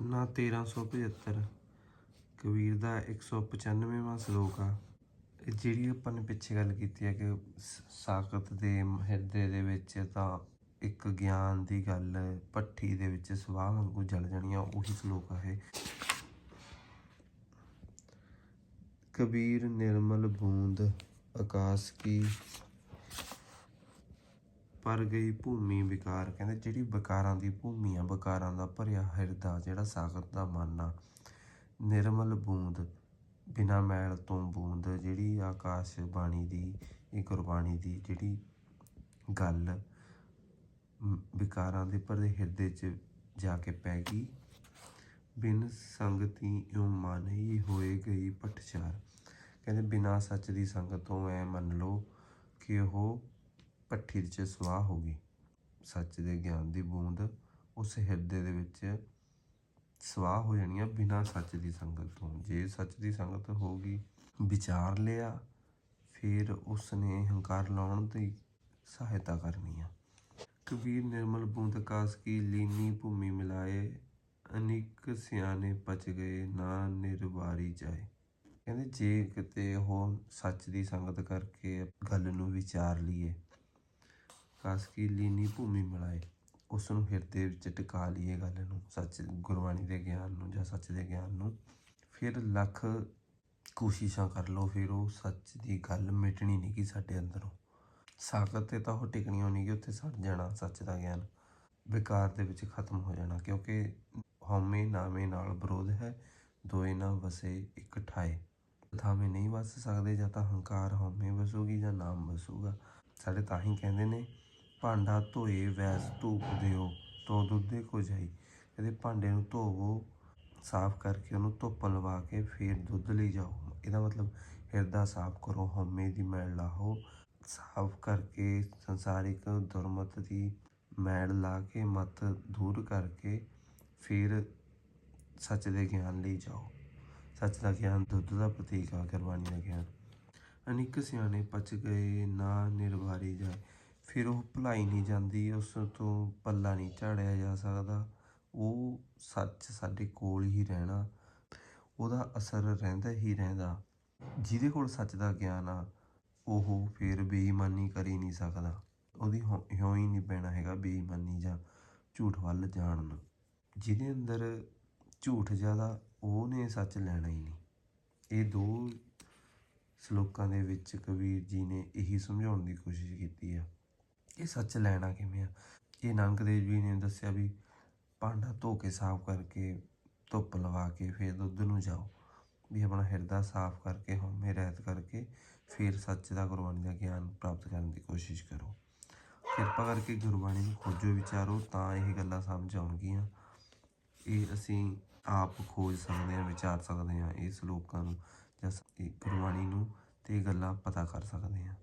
ਪੰਨਾ 1375 ਕਬੀਰ ਦਾ 195ਵਾਂ ਸ਼ਲੋਕ ਆ। ਜਿਹੜੀ ਆਪਾਂ ਨੇ ਪਿੱਛੇ ਗੱਲ ਕੀਤੀ ਹੈ ਕਿ ਸ- ਸਾਖਤ ਦੇ ਹਿਰਦੇ ਦੇ ਵਿੱਚ ਤਾਂ ਇੱਕ ਗਿਆਨ ਦੀ ਗੱਲ, ਭੱਠੀ ਦੇ ਵਿੱਚ ਸਵਾਹ ਵਾਂਗੂ ਜਲ ਜਾਣੀ ਆ, ਉਹੀ ਸ਼ਲੋਕ ਹੈ ਕਬੀਰ, ਨਿਰਮਲ, ਬੂੰਦ, ਆਕਾਸ਼ ਕੀ ਪਰ ਗਈ ਭੂਮੀ ਵਿਕਾਰ। ਕਹਿੰਦੇ ਜਿਹੜੀ ਵਿਕਾਰਾਂ ਦੀ ਭੂਮੀ ਆ, ਵਿਕਾਰਾਂ ਦਾ ਭਰਿਆ ਹਿਰਦਾ, ਜਿਹੜਾ ਸਾਗਤ ਦਾ ਮਨ ਆ, ਨਿਰਮਲ ਬੂੰਦ, ਬਿਨਾ ਮੈਲ ਤੋਂ ਬੂੰਦ, ਜਿਹੜੀ ਆਕਾਸ਼ ਬਾਣੀ ਦੀ, ਇਹ ਗੁਰਬਾਣੀ ਦੀ ਜਿਹੜੀ ਗੱਲ ਵਿਕਾਰਾਂ ਦੇ ਭਰੇ ਹਿਰਦੇ 'ਚ ਜਾ ਕੇ ਪੈ ਗਈ। ਬਿਨ ਸੰਗਤੀ ਇਉ ਮਨ ਹੀ ਹੋਏ ਗਈ ਪਟਚਾਰ ਕਹਿੰਦੇ ਬਿਨਾ ਸੱਚ ਦੀ ਸੰਗਤ ਤੋਂ ਐ ਮੰਨ ਲਓ ਕਿ ਉਹ ਭੱਠੀ 'ਚ ਸਵਾਹ ਹੋ ਗਈ। ਸੱਚ ਦੇ ਗਿਆਨ ਦੀ ਬੂੰਦ ਉਸ ਹਿਰਦੇ ਦੇ ਵਿੱਚ ਸਵਾਹ ਹੋ ਜਾਣੀ ਆ ਬਿਨਾਂ ਸੱਚ ਦੀ ਸੰਗਤ ਤੋਂ। ਜੇ ਸੱਚ ਦੀ ਸੰਗਤ ਹੋ ਗਈ, ਵਿਚਾਰ ਲਿਆ, ਫਿਰ ਉਸ ਨੇ ਹੰਕਾਰ ਲਾਉਣ ਦੀ ਸਹਾਇਤਾ ਕਰਨੀ ਆ। ਕਬੀਰ ਨਿਰਮਲ ਬੂੰਦ ਆਕਾਸ਼ ਕੀ ਲੀਨੀ ਭੂਮੀ ਮਿਲਾਏ, ਅਨੇਕ ਸਿਆਣੇ ਪਚ ਗਏ ਨਾ ਨਿਰਵਾਰੀ ਜਾਏ। ਕਹਿੰਦੇ ਜੇ ਕਿਤੇ ਉਹ ਸੱਚ ਦੀ ਸੰਗਤ ਕਰਕੇ ਗੱਲ ਨੂੰ ਵਿਚਾਰ ਲਈਏ ਕਾਸ ਕੀ ਲੀਨੀ ਭੂਮੀ ਮਿਲਾਏ ਉਸ ਨੂੰ ਹਿਰਦੇ ਵਿੱਚ ਟਿਕਾ ਲਈਏ ਗੱਲ ਨੂੰ ਸੱਚ ਗੁਰਬਾਣੀ ਦੇ ਗਿਆਨ ਨੂੰ ਜਾਂ ਸੱਚ ਦੇ ਗਿਆਨ ਨੂੰ। ਫਿਰ ਲੱਖ ਕੋਸ਼ਿਸ਼ਾਂ ਕਰ ਲਓ, ਫਿਰ ਉਹ ਸੱਚ ਦੀ ਗੱਲ ਮਿਟਣੀ ਨਹੀਂ ਗੀ ਸਾਡੇ ਅੰਦਰੋਂ। ਸਾਕਤ ਤੇ ਤਾਂ ਉਹ ਟਿਕਣੀ ਹੋਣੀ ਕਿ ਉੱਥੇ ਸੜ ਜਾਣਾ ਸੱਚ ਦਾ ਗਿਆਨ। ਵਿਕਾਰ ਦੇ ਵਿੱਚ ਖਤਮ ਹੋ ਜਾਣਾ, ਕਿਉਂਕਿ ਹਉਮੈ ਨਾਮੇ ਨਾਲ ਵਿਰੋਧ ਹੈ, ਦੋਏ ਨਾ ਵਸੇ ਇੱਕ ਠਾਏ। ਥਾਵੇਂ ਨਹੀਂ ਵਸ ਸਕਦੇ, ਜਾਂ ਤਾਂ ਹੰਕਾਰ ਹਉਮੈ ਵਸੂਗੀ ਜਾਂ ਨਾਮ ਵਸੂਗਾ। ਸਾਡੇ ਤਾਂ ਹੀ ਕਹਿੰਦੇ ਨੇ ਭਾਂਡਾ ਧੋਏ, ਵੈਸ ਧੂਪ ਦਿਓ ਤੋ ਦੁੱਧੇ ਕੋ ਜਾਈ ਕਹਿੰਦੇ ਭਾਂਡੇ ਨੂੰ ਧੋਵੋ, ਸਾਫ਼ ਕਰਕੇ ਉਹਨੂੰ ਧੁੱਪ ਲਵਾ ਕੇ ਫਿਰ ਦੁੱਧ ਲਈ ਜਾਓ। ਇਹਦਾ ਮਤਲਬ ਹਿਰਦਾ ਸਾਫ਼ ਕਰੋ, ਹਉਮੈ ਦੀ ਮੈਲ ਲਾਹੋ। ਸਾਫ਼ ਕਰਕੇ ਸੰਸਾਰਿਕ ਦੁਰਮਤ ਦੀ ਮੈਲ ਲਾ ਕੇ, ਮਤ ਦੂਰ ਕਰਕੇ ਫਿਰ ਸੱਚ ਦੇ ਗਿਆਨ ਲਈ ਜਾਓ। ਸੱਚ ਦਾ ਗਿਆਨ ਦੁੱਧ ਦਾ ਪ੍ਰਤੀਕ ਆ, ਗੁਰਬਾਣੀ ਦਾ ਗਿਆਨ। ਅਨੇਕ ਸਿਆਣੇ ਪਚ ਗਏ, ਨਾ ਨਿਰਵਾਰੀ ਜਾਏ। ਫਿਰ ਉਹ ਭੁਲਾਈ ਨਹੀਂ ਜਾਂਦੀ, ਉਸ ਤੋਂ ਪੱਲਾ ਨਹੀਂ ਝਾੜਿਆ ਜਾ ਸਕਦਾ। ਉਹ ਸੱਚ ਸਾਡੇ ਕੋਲ ਹੀ ਰਹਿਣਾ, ਉਹਦਾ ਅਸਰ ਰਹਿੰਦਾ ਹੀ ਰਹਿੰਦਾ। ਜਿਹਦੇ ਕੋਲ ਸੱਚ ਦਾ ਗਿਆਨ ਆ, ਉਹ ਫਿਰ ਬੇਈਮਾਨੀ ਕਰ ਹੀ ਨਹੀਂ ਸਕਦਾ। ਉਹਦੀ ਹੋ hiਉਂ ਹੀ ਨਹੀਂ ਪੈਣਾ ਹੈਗਾ ਬੇਈਮਾਨੀ ਜਾਂ ਝੂਠ ਵੱਲ ਜਾਣ ਨੂੰ। ਜਿਹਦੇ ਅੰਦਰ ਝੂਠ ਜ਼ਿਆਦਾ, ਉਹਨੇ ਸੱਚ ਲੈਣਾ ਹੀ ਨਹੀਂ। ਇਹ ਦੋ ਸ਼ਲੋਕਾਂ ਦੇ ਵਿੱਚ ਕਬੀਰ ਜੀ ਨੇ ਇਹੀ ਸਮਝਾਉਣ ਦੀ ਕੋਸ਼ਿਸ਼ ਕੀਤੀ ਆ। ਇਹ ਸੱਚ ਲੈਣਾ ਕਿਵੇਂ ਆ? ਇਹ ਨਾਨਕ ਦੇਵ ਜੀ ਨੇ ਦੱਸਿਆ ਵੀ ਭਾਂਡਾ ਧੋ ਕੇ ਸਾਫ਼ ਕਰਕੇ, ਧੁੱਪ ਲਵਾ ਕੇ ਫਿਰ ਦੁੱਧ ਨੂੰ ਜਾਓ। ਵੀ ਆਪਣਾ ਹਿਰਦਾ ਸਾਫ਼ ਕਰਕੇ, ਹਉਮੈ ਰਹਿਤ ਕਰਕੇ ਫਿਰ ਸੱਚ ਦਾ ਗੁਰਬਾਣੀ ਦਾ ਗਿਆਨ ਪ੍ਰਾਪਤ ਕਰਨ ਦੀ ਕੋਸ਼ਿਸ਼ ਕਰੋ। ਕਿਰਪਾ ਕਰਕੇ ਗੁਰਬਾਣੀ ਨੂੰ ਖੋਜੋ ਵਿਚਾਰੋ, ਤਾਂ ਇਹ ਗੱਲਾਂ ਸਮਝ ਆਉਣਗੀਆਂ। ਇਹ ਅਸੀਂ ਆਪ ਖੋਜ ਸਕਦੇ ਹਾਂ, ਵਿਚਾਰ ਸਕਦੇ ਹਾਂ, ਇਸ ਲੋਕਾਂ ਨੂੰ ਜਾਂ ਗੁਰਬਾਣੀ ਨੂੰ ਤੇ ਇਹ ਗੱਲਾਂ ਪਤਾ ਕਰ ਸਕਦੇ ਹਾਂ।